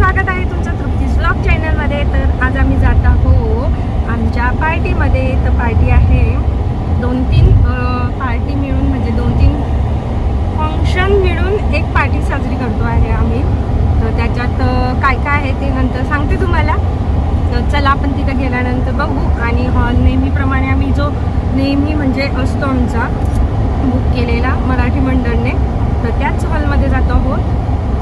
स्वागत आहे तुमचं तृप्तीज ब्लॉग चॅनलमध्ये तर आज आम्ही जात आहोत आमच्या पार्टीमध्ये. तर पार्टी आहे दोन तीन पार्टी मिळून म्हणजे दोन तीन फंक्शन मिळून एक पार्टी साजरी करतो आहे आम्ही. तर त्याच्यात काय काय आहे ते नंतर सांगते तुम्हाला. तर चला आपण तिथं गेल्यानंतर बघू. आणि हॉल नेहमीप्रमाणे आम्ही जो नेहमी म्हणजे असतो आमचा बुक केलेला मराठी मंडळने. तर त्याच हॉलमध्ये जातो आहोत.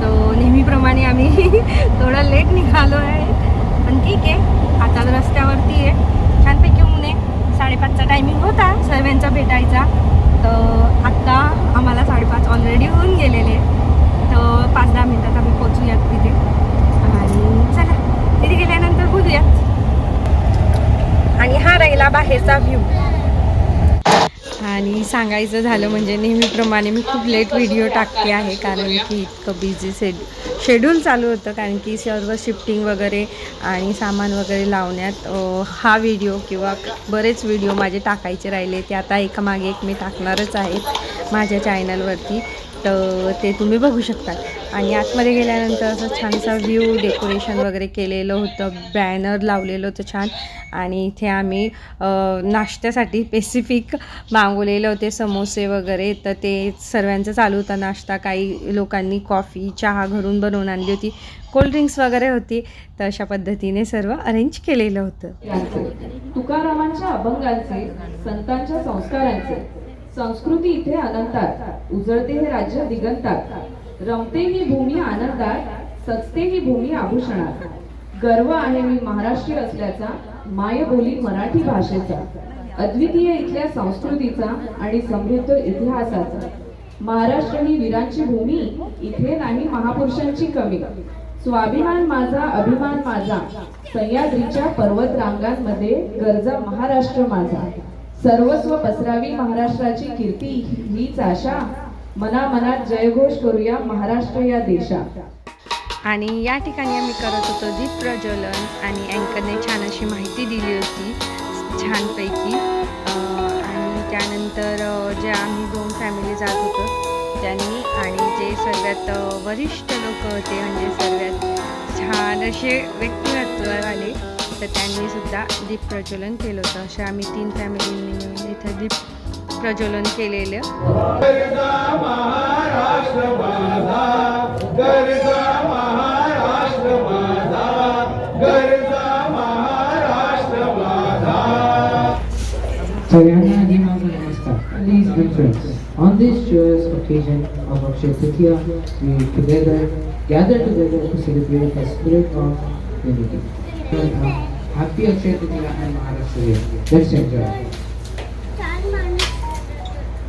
तर नेहमीप्रमाणे आम्ही थोडं लेट निघालो आहे. पण ठीक आहे. आता रस्त्यावरती आहे. छानपैकी ऊन आहे. साडेपाचचा टायमिंग होता. सर्वांचा भेटायचा. तर आत्ता आम्हाला साडेपाच ऑलरेडी होऊन गेलेले तर पाच दहा मिनटात आम्ही पोचूयात तिथे. आणि चला तिथे गेल्यानंतर बोलूयात. आणि हा राहिला बाहेरचा व्ह्यू आणि सांगायचं झालं म्हणजे नेहमीप्रमाणे मी खूप लेट व्हिडिओ टाकते आहे कारण की इतकं बिझी शेड शेड्यूल चालू होतं कारण की सर्व शिफ्टिंग वगैरे आणि सामान वगैरे लावण्यात हा व्हिडिओ किंवा बरेच व्हिडिओ माझे टाकायचे राहिले. ते आता एकामागे एक मी टाकणारच आहेत माझ्या चॅनलवरती तर ते तुम्ही बघू शकता आणि आतमध्ये गेल्यानंतर असं छानसा व्ह्यू डेकोरेशन वगैरे केलेलं होतं बॅनर लावलेलं होतं छान. आणि इथे आम्ही नाश्त्यासाठी स्पेसिफिक मागवलेले होते समोसे वगैरे. तर ते सर्वांचं चालू होता नाश्ता. काही लोकांनी कॉफी चहा घरून बनवून आणली होती. कोल्ड्रिंक्स वगैरे होती. तर अशा पद्धतीने सर्व अरेंज केलेलं होतं. तुकारामांच्या अभंगांचे संतांच्या संस्कारांचे संस्कृती इथे अनंतात उजळते हे राज्य दिगंतात. रमते ही भूमी आनंदात सचते ही भूमी आभूषणात. गर्व आहे मी महाराष्ट्रीय असल्याचा मायबोली मराठी भाषेचा. अद्वितीय इथल्या संस्कृतीचा आणि समृद्ध इतिहासाचा. महाराष्ट्र ही वीरांची भूमी इथे नाही महापुरुषांची कमी. स्वाभिमान माझा अभिमान माझा. सह्याद्रीच्या पर्वत रांगांमध्ये गरजा महाराष्ट्र माझा. सर्वस्व पसरावी महाराष्ट्राची कीर्ती हीच आशा. मना मनात जयघोष करूया महाराष्ट्र या देशात. आणि या ठिकाणी आम्ही करत होतो दीप प्रज्वलन आणि अँकरने छान अशी माहिती दिली होती छानपैकी. आणि त्यानंतर जे आम्ही दोन फॅमिली जात होतो त्यांनी आणि जे सर्वात वरिष्ठ लोक होते म्हणजे सर्वात छान असे व्यक्तिमत्वावाले तर त्यांनी सुद्धा दीप प्रज्वलन केलं होतं. असे आम्ही तीन फॅमिली मिळून इथं दीप प्रज्वलन केलेलं गरजा महाराष्ट्र माझा गरजा महाराष्ट्र माझा गरजा महाराष्ट्र माझा Sarana Adimama Namaskar. Please, good friends, on this joyous occasion of Akshay Tritiya, we together gather together to celebrate the spirit of unity. So, uh, happy Akshay Tritiya and Maharashtra Day. Let's enjoy.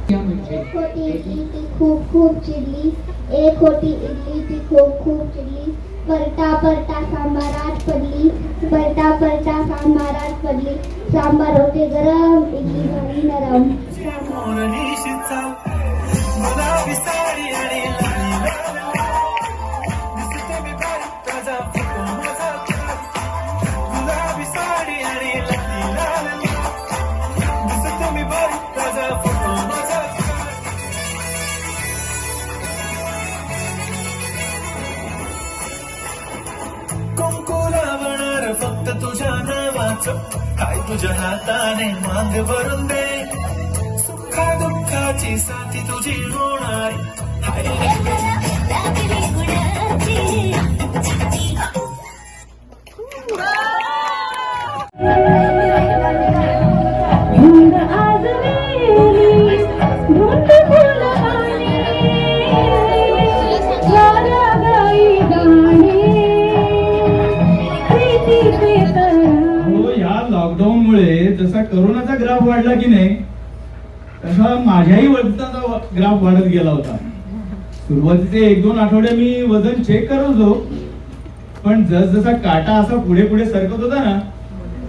एक होती इडली ती खूप खूप चिडली. एक होती इडली ती खूप खूप चिडली. परटा परटा सांबारात पडली. परटा परटा सांबारात पडली. सांबार होते गरम. इडली झाली नरम. तुझ्या नावाच काय तुझ्या हाताने मांग भरून दे सुखा दुःखाची साथी तुझी होणार हाय करोनाचा ग्राफ वाढला की नाही तसा माझ्याही वजनाचा ग्राफ वाढत गेला होता. सुरुवातीचे एक दोन आठवडे मी वजन चेक करत होतो पण जस जसा काटा असा पुढे पुढे सरकत होता ना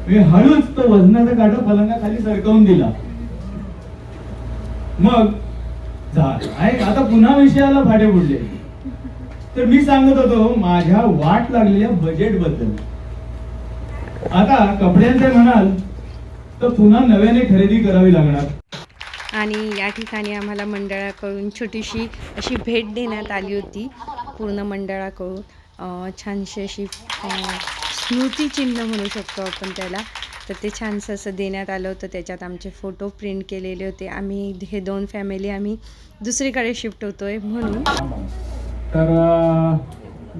मी हळूच तो वजनाचा काटा पलंगाखाली सरकवून दिला. मग आता पुन्हा विषयाला फाटे पुढले. तर मी सांगत होतो माझ्या वाट लागलेल्या बजेटबद्दल. आता कपड्यांचे म्हणाल तर पुन्हा नव्याने खरेदी करावी लागणार. आणि या ठिकाणी आम्हाला मंडळाकडून छोटीशी अशी भेट देण्यात आली होती पूर्ण मंडळाकडून. छानशी अशी स्मृतिचिन्ह म्हणू शकतो आपण त्याला. तर ते छानसं असं देण्यात आलं होतं. त्याच्यात आमचे फोटो प्रिंट केलेले होते. आम्ही हे दोन फॅमिली आम्ही दुसरीकडे शिफ्ट होतोय म्हणून. तर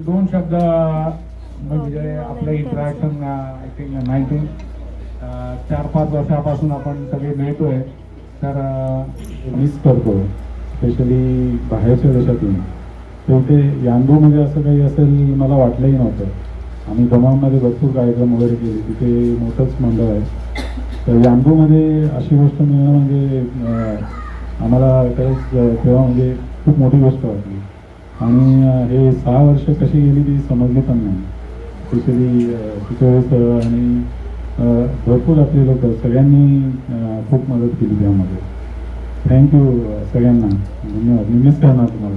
दोन शब्द म्हणजे आपलं इंटरॅक्शन आय थिंक नाईन्टीन चार पाच वर्षापासून आपण सगळे मिळतोय तर मिस करतो स्पेशली बाहेरच्या देशातून. शेवटी यांगोमध्ये असं काही असेल मला वाटलंही नव्हतं. आम्ही दमामध्ये भरपूर कार्यक्रम वगैरे केले. तिथे मोठंच मंडळ आहे. तर यांगोमध्ये अशी गोष्ट मिळणं म्हणजे आम्हाला खरंच तेव्हा म्हणजे खूप मोठी गोष्ट वाटली. आणि हे सहा वर्ष कशी गेली ती समजली पण नाही. स्पेशली तिच्या वेळेस आणि भरपूर आपले लोक सगळ्यांनी खूप मदत केली त्यामध्ये. थँक्यू सगळ्यांना. धन्यवाद. मी मिस करणार तुम्हाला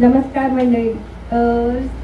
नमस्कार मंडळी.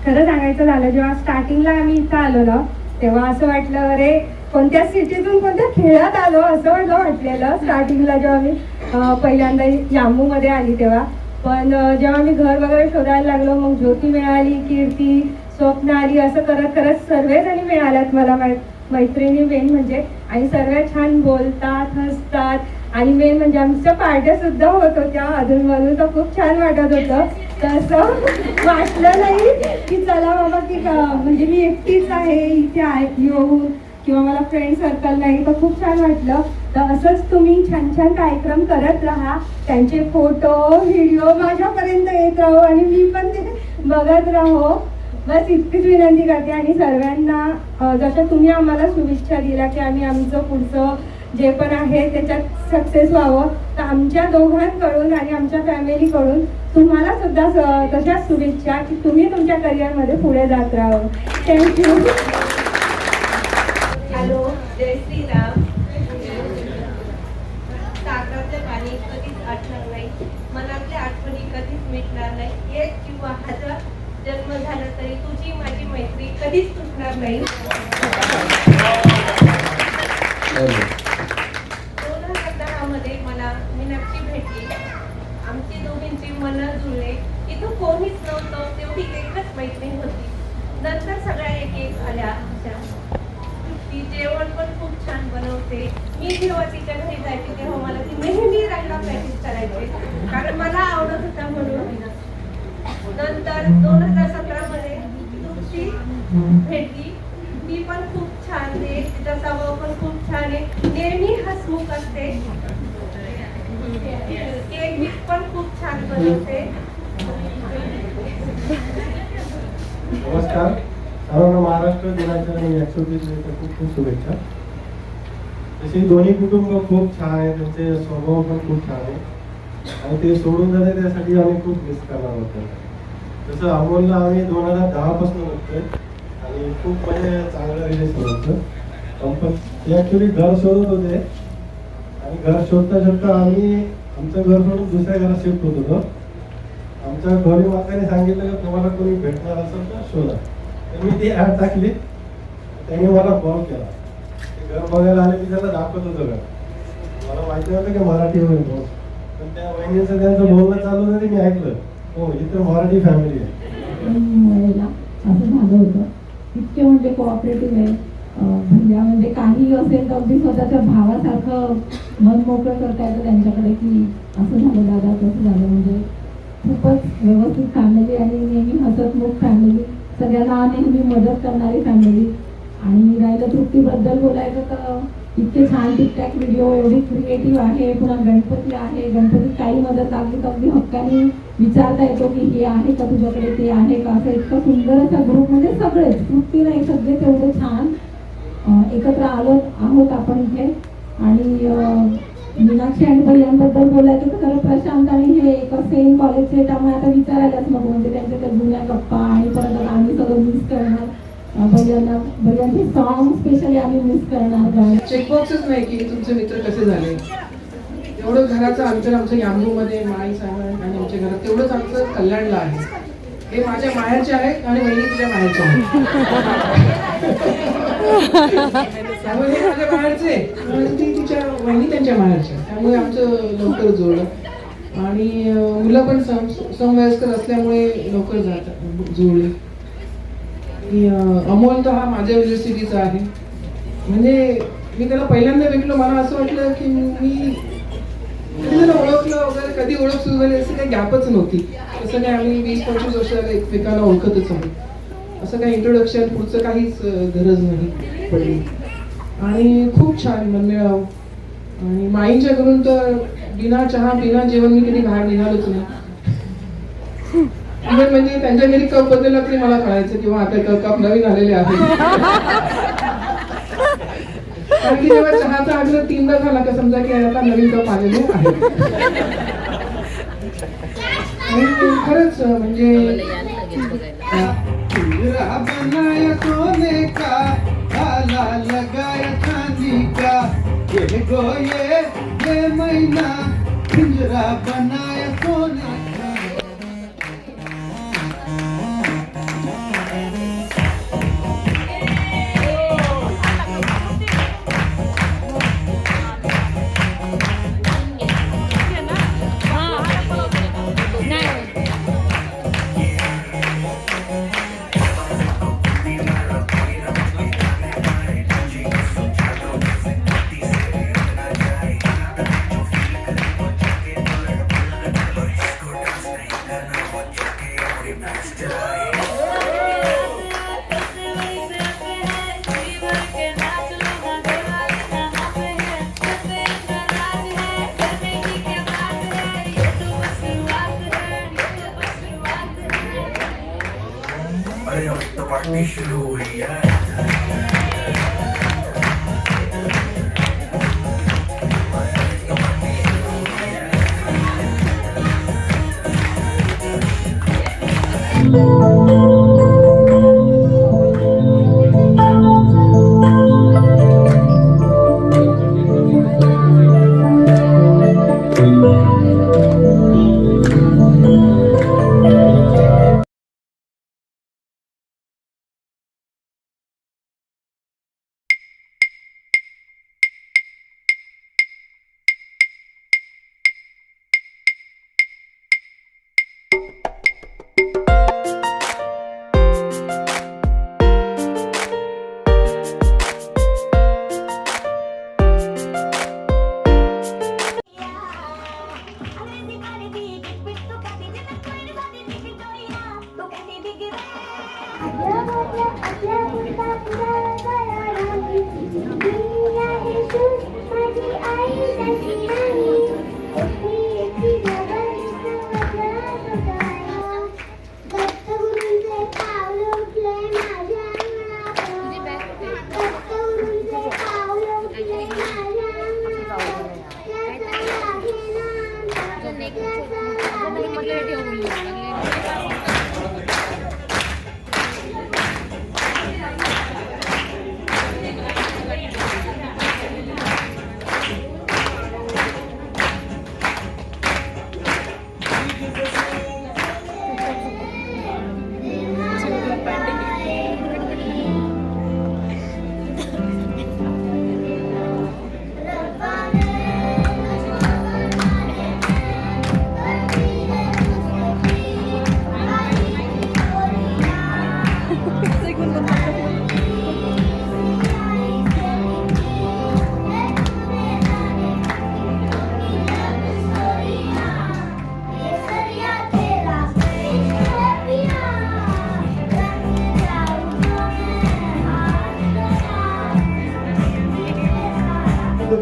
खरं सांगायचं झालं जेव्हा स्टार्टिंगला आम्ही इथं आलो ना तेव्हा असं वाटलं अरे कोणत्या सिटीतून कोणत्या खेळात आलो? असं वाटलं वाटलेलं स्टार्टिंगला जेव्हा मी पहिल्यांदा पहिल्यांदा यामूमध्ये आली तेव्हा. पण जेव्हा मी घर वगैरे शोधायला लागलो मग ज्योती मिळाली कीर्ती स्वप्न आली असं करत करत सर्वजणी मिळाल्यात मला मै मैत्रिणी मेन म्हणजे. आणि सर्व छान बोलतात हसतात. आणि मेन म्हणजे आमच्या पार्ट्या सुद्धा होत होत्या. अधूनमधून तर खूप छान वाटत होतं. तसं वाटलं नाही की चला बाबा की म्हणजे मी एकटीच आहे इथे आहे येऊन किंवा मला फ्रेंड सर्कल नाही तर खूप छान वाटलं. तर असंच तुम्ही छान छान कार्यक्रम करत राहा. त्यांचे फोटो व्हिडिओ माझ्यापर्यंत येत राहो आणि मी पण ते बघत राहो. बस इतकीच विनंती करते आणि सर्वांना जसं तुम्ही आम्हाला शुभेच्छा दिल्या की आम्ही आमचं पुढचं जे पण आहे त्याच्यात सक्सेस व्हावं. तर आमच्या दोघांकडून आणि आमच्या फॅमिलीकडून तुम्हाला सुद्धा स- तशाच शुभेच्छा की तुम्ही तुमच्या करिअरमध्ये पुढे जात राहावं थँक्यू हॅलो जय श्रीराम सागरातलं पाणी कधीच आटणार नाही मनातल्या आठवणी कधीच मिटणार नाही एक किंवा हजार जन्म झाला तरी तुझी माझी मैत्री कधीच तुटणार नाही दोन हजार दहामध्ये मला मी नक्की भेटली. आमची दोघींची मनं जुळले. इथं कोणीच नव्हतं तेवढी एकच मैत्रीण होती. नंतर सगळ्या एक एक आल्या आमच्या. ती जेवण पण खूप छान बनवते. मी जेव्हा तिच्या घरी जायचे तेव्हा मला ती नेहमी राहायला प्रॅक्टिस करायची. कारण मला आवडत होता म्हणून. नंतर दोन हजार सतरा भेटली. ती पण खूप छान आहे. तिचा स्वभाव पण खूप छान आहे. नेहमी हसमुख असते. केक मी पण खूप छान बनवते. नमस्कार. सर्वांना महाराष्ट्र दिनाच्या आणि एकशे दिनाच्या खूप खूप शुभेच्छा. तसे दोन्ही कुटुंब खूप छान आहे. त्यांचे स्वभाव पण खूप छान आहे. आणि ते सोडून जाते त्यासाठी आम्ही खूप मिस करणार होतो तसं अमोलला आम्ही दोन हजार दहापासून बघतोय. आणि खूप म्हणजे चांगलं रिलेशन होतं पण पण ते ॲक्च्युली घर शोधत होते. आणि घर शोधता शोधता आम्ही आमचं घर सोडून दुसऱ्या घरात शिफ्ट होत होतो. आमच्या घरी माताने सांगितलं की तुम्हाला कोणी भेटणार असेल तर शोधा. तर मी ती ॲड टाकली. त्यांनी मला कॉल केला. ते घर बघायला आले की त्याला दाखवत होतं घर. मला माहिती होतं की मराठी होईल पण त्या वहिनीचं त्यांचं बोलणं चालू होतं ते मी ऐकलं. हो मराठी फॅमिली आहे. असं झालं होतं. इतके म्हणजे कोऑपरेटिव्ह आहे. म्हणजे काही असेल तर अगदी स्वतःच्या भावासारखं मन मोकळं करता येतं त्यांच्याकडे की असं झालं दादा तसं झालं. म्हणजे खूपच व्यवस्थित फॅमिली आणि नेहमी हसतमुख फॅमिली सगळ्यांना नेहमी मदत करणारी फॅमिली आणि राहिलं तृप्तीबद्दल बोलायचं तर इतके छान टिकटॅक व्हिडिओ एवढी क्रिएटिव्ह आहे पुन्हा गणपती आहे. गणपतीत काही मदत लागली तर अगदी हक्काने विचारता येतो की हे आहे का तुझ्याकडे ते आहे का? असं इतकं सुंदर असा ग्रुप म्हणजे सगळेच तृप्ती नाही सगळे तेवढे छान एकत्र आलो आहोत आपण इथे. आणि मीनाक्षी आणि भैयांबद्दल बोलायचं तर खरं प्रशांत आणि हे एक सेम कॉलेजचे त्यामुळे आता विचारायलाच नको म्हणजे त्यांच्या त्या जुन्या गप्पा आणि परत आम्ही सगळं मिस करणार. अं, भैयांना भैयांचे सॉंग स्पेशली आम्ही मिस करणार गाणं चेकबॉक्सच नाही की तुमचे मित्र कसे झाले? एवढं घराचं अंतर आमच्या यामूमध्ये माई साहेब आणि आमच्या घरात तेवढंच आमचं कल्याणला आहे. हे माझ्या माहेरचे आहेत आणि वहिनी तुझ्या माहेरचे आहेत त्यामुळे हे माझ्या माहेरचे ती तिच्या वहिनी त्यांच्या माहेरच्या त्यामुळे आमचं लवकर जुळलं. आणि मुलं पण सम समवयस्कर असल्यामुळे लवकर जातात जुळले. अमोल तर हा माझ्या युनिव्हर्सिटीचा आहे. म्हणजे मी त्याला पहिल्यांदा भेटलो मला असं वाटलं की मी त्याला ओळखलं वगैरे कधी ओळख सुरू झाली असं काही गॅपच नव्हती. तसं काही आम्ही वीस पंचवीस वर्षाला एकमेकाला ओळखतच आहोत. असं काही इंट्रोडक्शन पुढचं काहीच गरज नाही पडली. आणि खूप छान मनमिळाव. आणि माईंच्या घरून तर बिना चहा बिना जेवण मी कधी बाहेर निघालोच नाही. इव्हन म्हणजे त्यांच्या घरी कप बदलला तरी मला कळायचं किंवा आता क- कप नवीन आलेले आहेत. कारण की जेव्हा चहाचा आग्रह तीनदा झाला का समजा की आता नवीन कप आलेले आहे खरंच म्हणजे बनाया सोने का ताला लगाया चांदी का ये गो ये ये महीना पिंजरा बनाया सोने. และอนาคตอีกที่บริบูรณ์ใจประโยชน์ตัวนี้ช่วย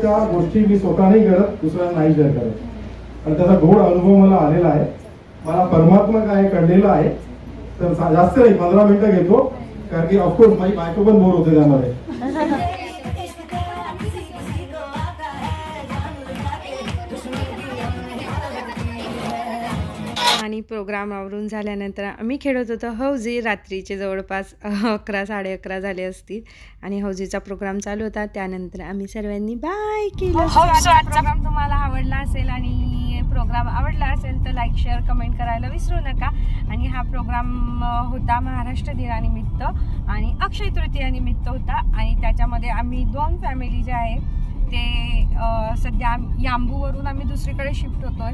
त्या गोष्टी मी स्वतः नाही करत दुसऱ्यांना नाही शेअर करत. आणि त्याचा गोड अनुभव मला आलेला आहे. मला परमात्मा काय कळलेला आहे तर जास्त नाही पंधरा मिनिटं घेतो. कारण की ऑफकोर्स माझी बायको पण बोर होते त्यामध्ये. आणि प्रोग्राम आवरून झाल्यानंतर आम्ही खेळत होतो. हौजी रात्रीचे जवळपास अकरा साडे अकरा झाले असतील आणि हौजीचा प्रोग्राम चालू होता. त्यानंतर आम्ही सर्वांनी बाय केलं. प्रोग्राम तुम्हाला आवडला असेल आणि प्रोग्राम आवडला असेल तर लाईक शेअर कमेंट करायला विसरू नका. आणि हा प्रोग्राम होता महाराष्ट्र दिनानिमित्त आणि अक्षय तृतीयानिमित्त होता. आणि त्याच्यामध्ये आम्ही दोन फॅमिली जे आहे ते सध्या याम्बूवरून आम्ही दुसरीकडे शिफ्ट होतोय.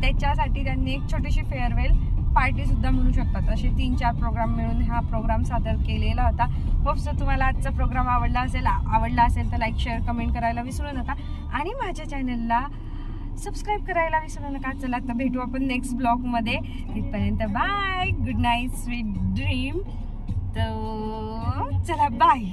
त्याच्यासाठी त्यांनी एक छोटीशी फेअरवेल पार्टी सुद्धा म्हणू शकतात. असे तीन चार प्रोग्राम मिळून हा प्रोग्राम सादर केलेला होता. होप्स तुम्हाला आजचा प्रोग्राम आवडला असेल आवडला असेल तर लाईक शेअर कमेंट करायला विसरू नका. आणि माझ्या चॅनलला सबस्क्राईब करायला विसरू नका. चला आता भेटू आपण नेक्स्ट ब्लॉगमध्ये तिथपर्यंत bye good night sweet dream तर चला बाय